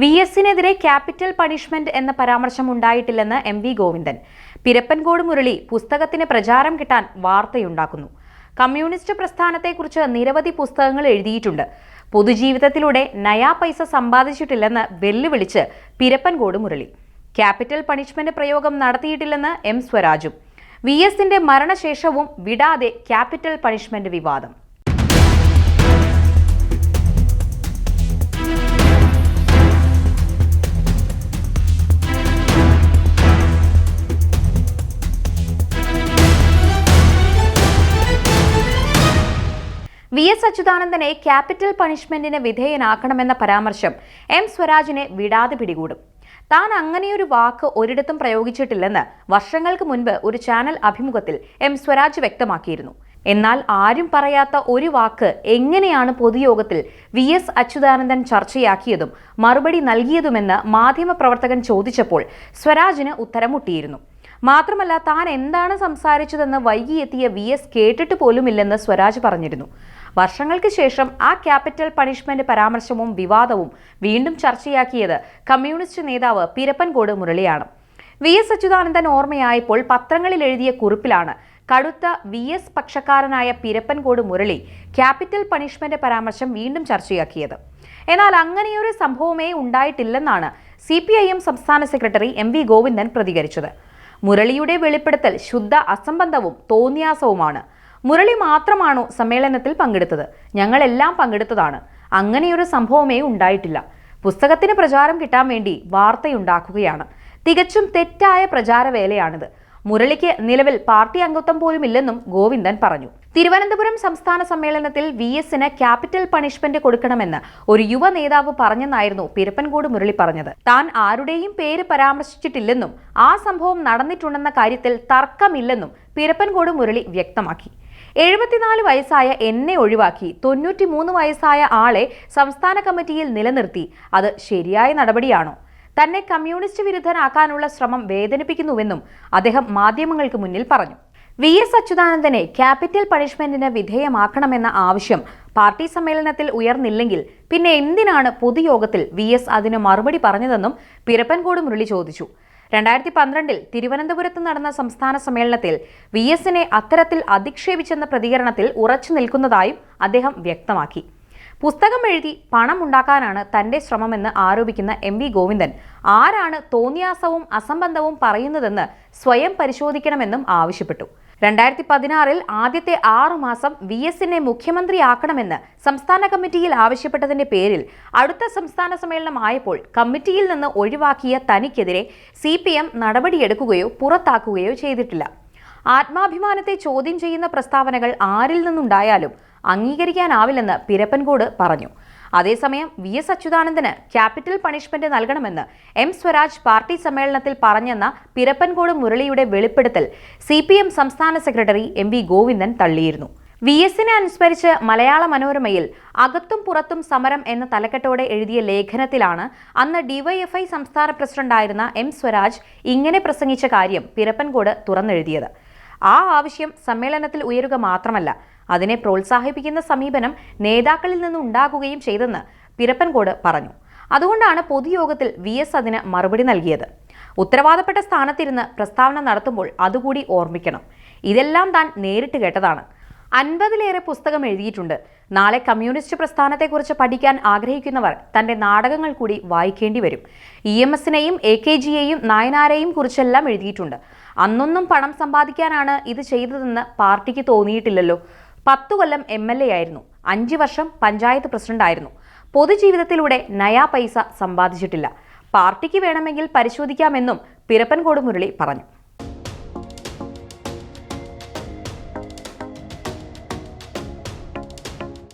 V എസിനെതിരെ capital punishment എന്ന പരാമർശം ഉണ്ടായിട്ടില്ലെന്ന് എം വി ഗോവിന്ദൻ. പിരപ്പൻകോട് മുരളി പുസ്തകത്തിന് പ്രചാരം കിട്ടാൻ വാർത്തയുണ്ടാക്കുന്നു. കമ്മ്യൂണിസ്റ്റ് പ്രസ്ഥാനത്തെക്കുറിച്ച് നിരവധി പുസ്തകങ്ങൾ എഴുതിയിട്ടുണ്ട്. പൊതുജീവിതത്തിലൂടെ നയാ പൈസ സമ്പാദിച്ചിട്ടില്ലെന്ന് വെല്ലുവിളിച്ച് പിരപ്പൻകോട് മുരളി. ക്യാപിറ്റൽ പണിഷ്മെന്റ് പ്രയോഗം നടത്തിയിട്ടില്ലെന്ന് എം സ്വരാജും. വി എസിന്റെ മരണശേഷവും വിടാതെ ക്യാപിറ്റൽ പണിഷ്മെന്റ് വിവാദം. എസ് അച്യുതാനന്ദനെ ക്യാപിറ്റൽ പണിഷ്മെന്റിന് വിധേയനാക്കണമെന്ന പരാമർശം എം സ്വരാജിനെ വിടാതെ പിടികൂടും. താൻ അങ്ങനെയൊരു വാക്ക് ഒരിടത്തും പ്രയോഗിച്ചിട്ടില്ലെന്ന് വർഷങ്ങൾക്ക് മുൻപ് ഒരു ചാനൽ അഭിമുഖത്തിൽ എം സ്വരാജ് വ്യക്തമാക്കിയിരുന്നു. എന്നാൽ ആരും പറയാത്ത ഒരു വാക്ക് എങ്ങനെയാണ് പൊതുയോഗത്തിൽ വി എസ് അച്യുതാനന്ദൻ ചർച്ചയാക്കിയതും മറുപടി നൽകിയതുമെന്ന് മാധ്യമപ്രവർത്തകൻ ചോദിച്ചപ്പോൾ സ്വരാജിന് ഉത്തരം മുട്ടിയിരുന്നു മാത്രമല്ല താൻ എന്താണ് സംസാരിച്ചതെന്ന് വൈകിയെത്തിയ വി എസ് കേട്ടിട്ട് പോലുമില്ലെന്ന് സ്വരാജ് പറഞ്ഞിരുന്നു. വർഷങ്ങൾക്ക് ശേഷം ആ ക്യാപിറ്റൽ പണിഷ്മെന്റ് പരാമർശവും വിവാദവും വീണ്ടും ചർച്ചയാക്കിയത് കമ്മ്യൂണിസ്റ്റ് നേതാവ് പിരപ്പൻകോട് മുരളിയാണ്. വി എസ് അച്യുതാനന്ദൻ ഓർമ്മയായപ്പോൾ പത്രങ്ങളിൽ എഴുതിയ കുറിപ്പിലാണ് കടുത്ത വി എസ് പക്ഷക്കാരനായ പിരപ്പൻകോട് മുരളി ക്യാപിറ്റൽ പണിഷ്മെന്റ് പരാമർശം വീണ്ടും ചർച്ചയാക്കിയത്. എന്നാൽ അങ്ങനെയൊരു സംഭവമേ ഉണ്ടായിട്ടില്ലെന്നാണ് സി പി ഐ എം സംസ്ഥാന സെക്രട്ടറി എം വി ഗോവിന്ദൻ പ്രതികരിച്ചത്. മുരളിയുടെ വെളിപ്പെടുത്തൽ ശുദ്ധ അസംബന്ധവും തോന്നിയാസവുമാണ്. മുരളി മാത്രമാണോ സമ്മേളനത്തിൽ പങ്കെടുത്തത്. ഞങ്ങളെല്ലാം പങ്കെടുത്തതാണ്. അങ്ങനെയൊരു സംഭവമേ ഉണ്ടായിട്ടില്ല. പുസ്തകത്തിന് പ്രചാരം കിട്ടാൻ വേണ്ടി വാർത്തയുണ്ടാക്കുകയാണ്. തികച്ചും തെറ്റായ പ്രചാരവേലയാണിത്. മുരളിക്ക് നിലവിൽ പാർട്ടി അംഗത്വം പോലും ഇല്ലെന്നും ഗോവിന്ദൻ പറഞ്ഞു. തിരുവനന്തപുരം സംസ്ഥാന സമ്മേളനത്തിൽ വി എസിന് ക്യാപിറ്റൽ പണിഷ്മെന്റ് കൊടുക്കണമെന്ന് ഒരു യുവ നേതാവ് പറഞ്ഞെന്നായിരുന്നു പിരപ്പൻകോട് മുരളി പറഞ്ഞത്. താൻ ആരുടെയും പേര് പരാമർശിച്ചിട്ടില്ലെന്നും ആ സംഭവം നടന്നിട്ടുണ്ടെന്ന കാര്യത്തിൽ തർക്കമില്ലെന്നും പിരപ്പൻകോട് മുരളി വ്യക്തമാക്കി. എഴുപത്തിനാല് വയസ്സായ എന്നെ ഒഴിവാക്കി തൊണ്ണൂറ്റിമൂന്ന് വയസ്സായ ആളെ സംസ്ഥാന കമ്മിറ്റിയിൽ നിലനിർത്തി. അത് ശരിയായ നടപടിയാണോ? തന്നെ കമ്മ്യൂണിസ്റ്റ് വിരുദ്ധനാക്കാനുള്ള ശ്രമം വേദനിപ്പിക്കുന്നുവെന്നും അദ്ദേഹം മാധ്യമങ്ങൾക്ക് മുന്നിൽ പറഞ്ഞു. വി എസ് അച്യുതാനന്ദനെ ക്യാപിറ്റൽ പണിഷ്മെന്റിന് വിധേയമാക്കണമെന്ന ആവശ്യം പാർട്ടി സമ്മേളനത്തിൽ ഉയർന്നില്ലെങ്കിൽ പിന്നെ എന്തിനാണ് പൊതുയോഗത്തിൽ വി എസ് അതിന് മറുപടി പറഞ്ഞതെന്നും പിരപ്പൻകോട് മുരളി ചോദിച്ചു. രണ്ടായിരത്തി പന്ത്രണ്ടിൽ തിരുവനന്തപുരത്ത് നടന്ന സംസ്ഥാന സമ്മേളനത്തിൽ വി എസിനെ അത്തരത്തിൽ അധിക്ഷേപിച്ചെന്ന പ്രതികരണത്തിൽ ഉറച്ചു നിൽക്കുന്നതായും അദ്ദേഹം വ്യക്തമാക്കി. പുസ്തകം എഴുതി പണം ഉണ്ടാക്കാനാണ് തന്റെ ശ്രമമെന്ന് ആരോപിക്കുന്ന എം വി ഗോവിന്ദൻ ആരാണ് തോന്നിയാസവും അസംബന്ധവും പറയുന്നതെന്ന് സ്വയം പരിശോധിക്കണമെന്നും ആവശ്യപ്പെട്ടു. രണ്ടായിരത്തി പതിനാറിൽ ആദ്യത്തെ ആറു മാസം വി എസിനെ മുഖ്യമന്ത്രിയാക്കണമെന്ന് സംസ്ഥാന കമ്മിറ്റിയിൽ ആവശ്യപ്പെട്ടതിന്റെ പേരിൽ അടുത്ത സംസ്ഥാന സമ്മേളനം ആയപ്പോൾ കമ്മിറ്റിയിൽ നിന്ന് ഒഴിവാക്കിയ തനിക്കെതിരെ സി പി എം നടപടിയെടുക്കുകയോ പുറത്താക്കുകയോ ചെയ്തിട്ടില്ല. ആത്മാഭിമാനത്തെ ചോദ്യം ചെയ്യുന്ന പ്രസ്താവനകൾ ആരിൽ നിന്നുണ്ടായാലും അംഗീകരിക്കാനാവില്ലെന്ന് പിരപ്പൻകോട് പറഞ്ഞു. അതേസമയം വി എസ് അച്യുതാനന്ദന് ക്യാപിറ്റൽ പണിഷ്മെന്റ് നൽകണമെന്ന് എം സ്വരാജ് പാർട്ടി സമ്മേളനത്തിൽ പറഞ്ഞെന്ന പിരപ്പൻകോട് മുരളിയുടെ വെളിപ്പെടുത്തൽ സി സംസ്ഥാന സെക്രട്ടറി എം ഗോവിന്ദൻ തള്ളിയിരുന്നു. വി എസിനെ അനുസ്മരിച്ച് മലയാള മനോരമയിൽ അകത്തും പുറത്തും സമരം എന്ന തലക്കെട്ടോടെ എഴുതിയ ലേഖനത്തിലാണ് അന്ന് ഡിവൈഎഫ്ഐ സംസ്ഥാന പ്രസിഡന്റായിരുന്ന എം സ്വരാജ് ഇങ്ങനെ പ്രസംഗിച്ച കാര്യം പിരപ്പൻകോട് തുറന്നെഴുതിയത്. ആ ആവശ്യം സമ്മേളനത്തിൽ ഉയരുക മാത്രമല്ല അതിനെ പ്രോത്സാഹിപ്പിക്കുന്ന സമീപനം നേതാക്കളിൽ നിന്ന് ഉണ്ടാകുകയും ചെയ്തെന്ന് പിരപ്പൻകോട് പറഞ്ഞു. അതുകൊണ്ടാണ് പൊതുയോഗത്തിൽ വി എസ് അതിന് മറുപടി നൽകിയത്. ഉത്തരവാദപ്പെട്ട സ്ഥാനത്തിരുന്ന് പ്രസ്താവന നടത്തുമ്പോൾ അതുകൂടി ഓർമ്മിക്കണം. ഇതെല്ലാം താൻ നേരിട്ട് കേട്ടതാണ്. അൻപതിലേറെ പുസ്തകം എഴുതിയിട്ടുണ്ട്. നാളെ കമ്മ്യൂണിസ്റ്റ് പ്രസ്ഥാനത്തെക്കുറിച്ച് പഠിക്കാൻ ആഗ്രഹിക്കുന്നവർ തന്റെ നാടകങ്ങൾ കൂടി വായിക്കേണ്ടി വരും. ഇ എം എസിനെയും എ കെ ജിയെയും നായനാരെയും കുറിച്ചെല്ലാം എഴുതിയിട്ടുണ്ട്. അന്നൊന്നും പണം സമ്പാദിക്കാനാണ് ഇത് ചെയ്തതെന്ന് പാർട്ടിക്ക് തോന്നിയിട്ടില്ലല്ലോ. പത്തു കൊല്ലം എം എൽ എ ആയിരുന്നു. അഞ്ച് വർഷം പഞ്ചായത്ത് പ്രസിഡന്റായിരുന്നു പൊതുജീവിതത്തിലൂടെ നയാ പൈസ സമ്പാദിച്ചിട്ടില്ല. പാർട്ടിക്ക് വേണമെങ്കിൽ പരിശോധിക്കാമെന്നും പിരപ്പൻകോട് മുരളി പറഞ്ഞു.